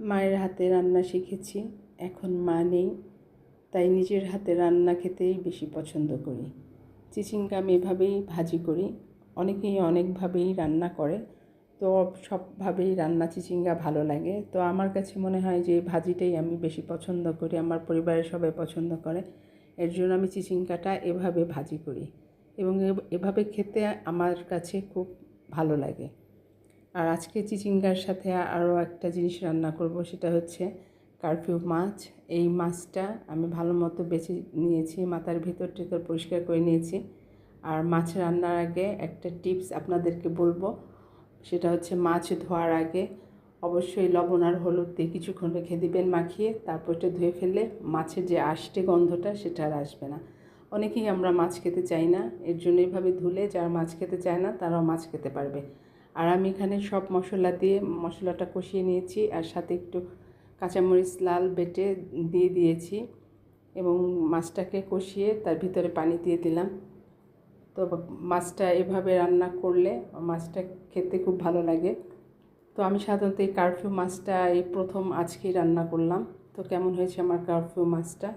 মায়ের হাতে রান্না শিখেছি। এখন মা নেই, তাই নিজের হাতে রান্না খেতেই বেশি পছন্দ করি। চিচিঙ্গা আমি এভাবেই ভাজি করি। অনেকেই অনেকভাবেই রান্না করে, তো সবভাবেই রান্না চিচিঙ্গা ভালো লাগে। তো আমার কাছে মনে হয় যে ভাজিটাই আমি বেশি পছন্দ করি, আমার পরিবারের সবাই পছন্দ করে। এর জন্য আমি চিচিঙ্গাটা এভাবে ভাজি করি এবং, এভাবে খেতে আমার কাছে খুব ভালো লাগে। আর আজকে চিচিঙ্গার সাথে আরও একটা জিনিস রান্না করব, সেটা হচ্ছে কারফিউ মাছ। এই মাছটা আমি ভালো মতো বেছে নিয়েছি, মাথার ভিতর টিতর পরিষ্কার করে নিয়েছি। আর মাছ রান্নার আগে একটা টিপস আপনাদেরকে বলব, সেটা হচ্ছে মাছ ধোয়ার আগে অবশ্যই লবণ আর হলুদ দিয়ে কিছুক্ষণ রেখে দিবেন মাখিয়ে, তারপর এটা ধুয়ে ফেললে মাছের যে আষ্টে গন্ধটা সেটা আর আসবে না। অনেকেই আমরা মাছ খেতে চাই না, এর জন্য এইভাবে ধুলে যারা মাছ খেতে চায় না, তারাও মাছ খেতে পারবে। আর আমি এখানে সব মশলা দিয়ে মশলাটা কষিয়ে নিয়েছি, আর সাথে একটু কাঁচামরিচ লাল বেটে দিয়ে দিয়েছি এবং মাছটাকে কষিয়ে তার ভিতরে পানি দিয়ে দিলাম। তো মাছটা এভাবে রান্না করলে মাছটা খেতে খুব ভালো লাগে। তো আমি সাধারণত এই কারফিউ মাছটা এই প্রথম আজকেই রান্না করলাম। তো কেমন হয়েছে আমার কারফিউ মাছটা?